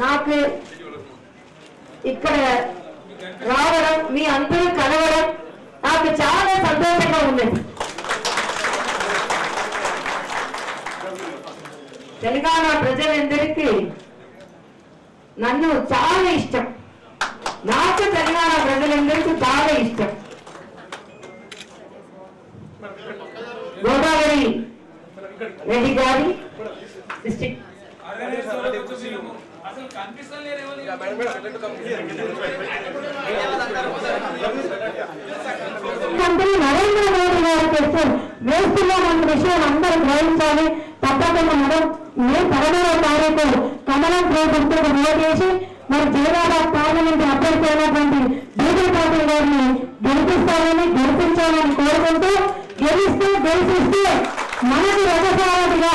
నాకు ఇక్కడ రావడం మీ అందరూ కలవడం నాకు చాలా సంతోషంగా ఉన్నది తెలంగాణ ప్రజలందరికీ నన్ను చాలా ఇష్టం. నాకు తెలంగాణ ప్రజలందరికీ చాలా ఇష్టం. గోదావరి రెడ్డి గారి డిస్ట్రిక్ట్ మంత్రి నరేంద్ర మోడీ గారు చేస్తే వేస్తున్నామన్న విషయం అందరూ గ్రహించాలి. తప్పకుండా మనం మే పదమూడవ తారీఖు కమలం ప్రభుత్వం ఓటేసి మరి జగదాబాద్ పార్లమెంట్ అభ్యర్థి అయినటువంటి బీజేపీ పార్టీ గారిని గెలిపిస్తారని గెలిపించాలని కోరుకుంటూ గెలిస్తే గెలిపిస్తే మనకి రథసారథిగా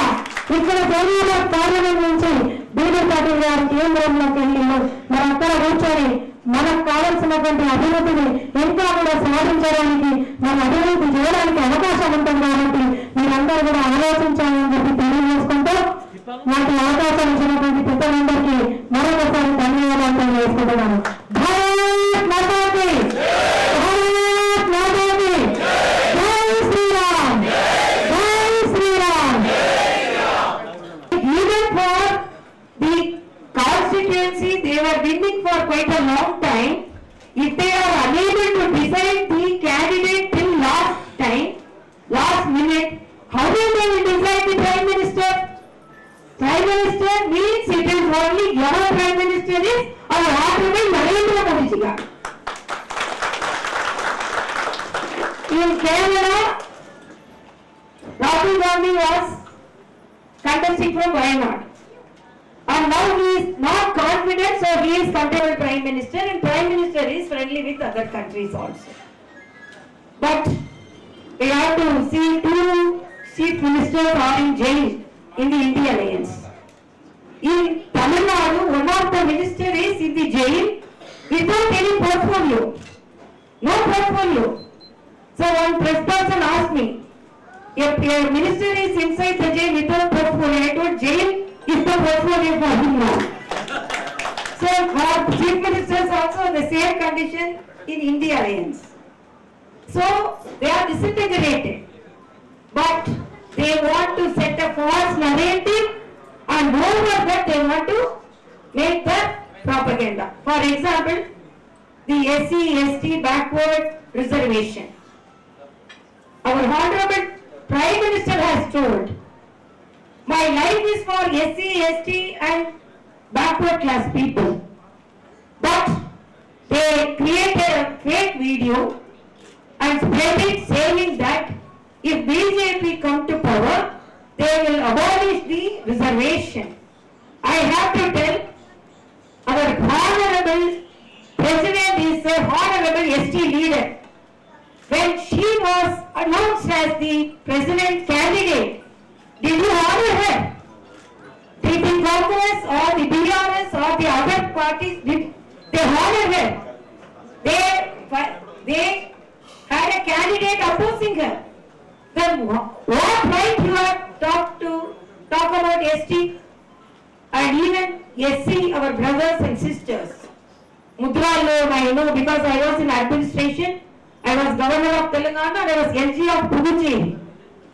ఇక్కడ జగదాబాద్ పార్లమెంట్ నుంచి బీజేపీ పార్టీ గారు కేంద్రంలోకి వెళ్ళి మరి అక్కడ కూర్చొని మనకు కావాల్సినటువంటి అభివృద్ధిని ఇంకా కూడా సాధించడానికి మన అభివృద్ధి చేయడానికి అవకాశం ఉంటుంది కాబట్టి మీరందరూ కూడా ఆలోచించాలని చెప్పి తెలియజేసుకుంటూ నాకు అవకాశం ఇచ్చినటువంటి పెద్దలందరికీ మరొకసారి ధన్యవాదాలు తెలియజేసుకుంటున్నాను భారత్ మాతాకి భారత్ మాతాకి జై శ్రీరామ్ జై Sriram even for the constituency, they were winning for quite a long time. If they are unable to decide the candidate till last time, last minute, how will they will decide the prime minister? Prime minister means it is only your prime minister is our honorable Narendra Modi ji. garu. In Kerala, Rahul Gandhi was contesting from Wayanad. And now he is not confident, so he is controlled prime minister and prime minister is friendly with other countries also. But we have to see two chief ministers are in jail in the India alliance. In Tamil Nadu, one of the minister is in the jail without any portfolio. No portfolio. So one press person asked me, if your minister is inside the jail without portfolio, I told jail is the portfolio for him now. So our chief ministers also in the same condition in India alliance. So they are disintegrated. But they want to set a false narrative and over that they want to make the propaganda. For example, the SC, backward reservation. Our Honorable Prime Minister has told, my life is for SC, and backward class people. But they created a fake video and spread it saying that if BJP come to power, they will abolish the reservation. I have to tell our Honorable President is a Honorable ST leader when she was announced as the president candidate, did you honor her? Did the Congress or the BRS or the other parties, did they honor her? They, they had a candidate opposing her. What right you have talked to, talk about ST and even SC, our brothers and sisters? Mudra loan, I know because I was in administration, I was governor of Telangana and I was LG of Puducherry.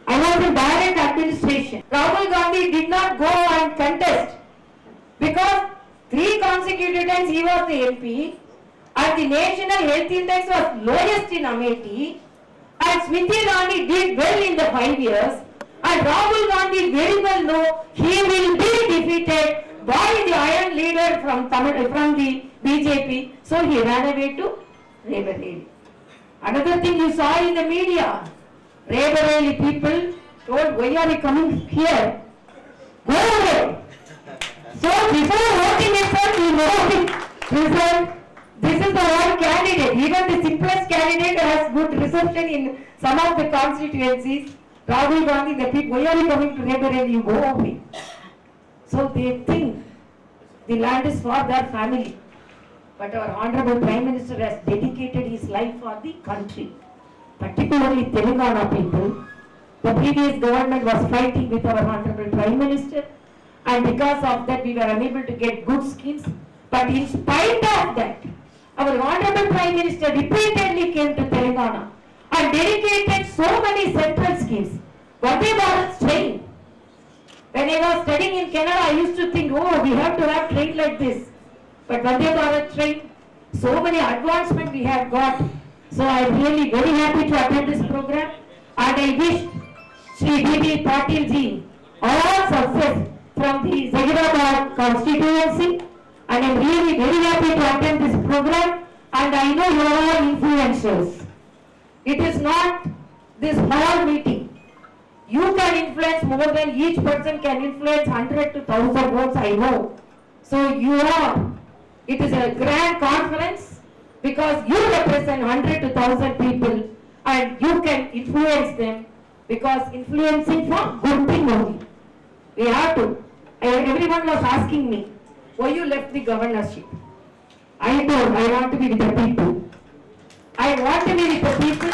I was in direct administration. Rahul Gandhi did not go and contest because three consecutive times he was the MP and the national health index was lowest in Amethi and Smriti Rani did well in the five years and Rahul Gandhi very well know he will be defeated by the iron leader from Tamil, from the BJP. So he ran away to Rebareli. Another thing you saw in the media, Rebareli people told, why are you coming here? Go away. So before voting itself, you know the result. This is the one candidate, even the simplest candidate has good reception in some of the constituencies. Rahul Gandhi, the people, why are you coming to Raebareli? You go away. So they think the land is for their family. But our Honorable Prime Minister has dedicated his life for the country, particularly Telangana people. The previous government was fighting with our Honorable Prime Minister, and because of that, we were unable to get good schemes. But in spite of that, our Honorable Prime Minister repeatedly came to Telangana and dedicated so many central schemes. Vande Bharat train, when I was studying in Canada, I used to think, oh, we have to have train like this. But Vande Bharat train, so many advancement we have got. So I am really very happy to attend this program and I wish Sri B.B. Patil ji all success from the Zahirabad constituency. And I am really very happy to attend this program and I know you are all influencers. It is not this small meeting. You can influence more than each person can influence hundred to thousand votes, I know. So you are, it is a grand conference because you represent hundred to thousand people and you can influence them because influencing for good thing only. We have to. Everyone was asking me, why you left the governorship? I told, I want to be with the people. I want to be with the people.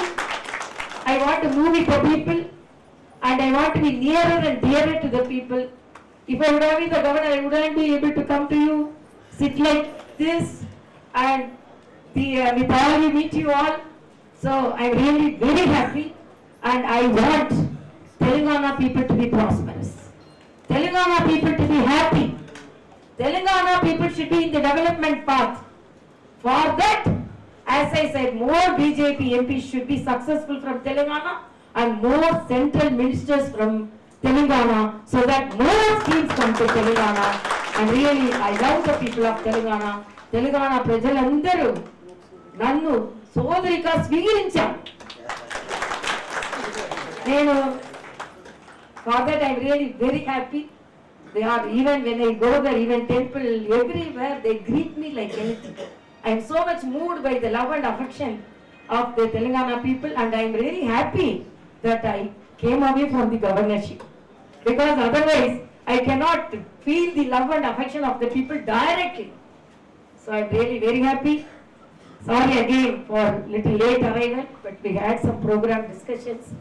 I want to move with the people. And I want to be nearer and dearer to the people. If I would have been the governor, I wouldn't be able to come to you, sit like this, and the, uh, with all you, meet you all. So I'm really very happy, and I want Telangana people to be prosperous. Telangana people to be happy. Telangana people should be in the development path. For that, as I said, more BJP MPs should be successful from Telangana and more central ministers from Telangana so that more schemes come to Telangana. And really, I love the people of Telangana. Telangana ప్రజలందరూ నన్ను సోదరిగా స్వీకరించారు నేను For that I am really very happy. They are even when I go there, even temple, everywhere, they greet me like anything. I am so much moved by the love and affection of the Telangana people and I am really happy that I came away from the governorship. Because otherwise, I cannot feel the love and affection of the people directly. So I am really very happy. Sorry again for little late arrival, but we had some program discussions.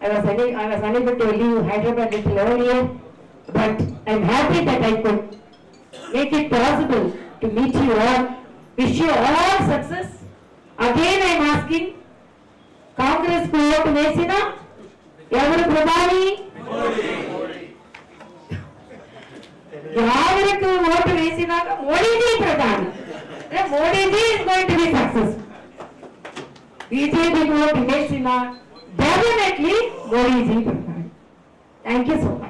I was I was unable to leave Hyderabad little earlier, but I'm happy that I could make it possible to meet you all. Wish you all success. Again, I'm asking, కాంగ్రెస్కు vote వేసిన ఎవరు ప్రధాని? ద్రావిడకు vote వేసినాక మోడీజీ ప్రధాని. అంటే Modiji is going to be success BJP vote వేసిన definitely Modiji ప్రధాని. Thank you so much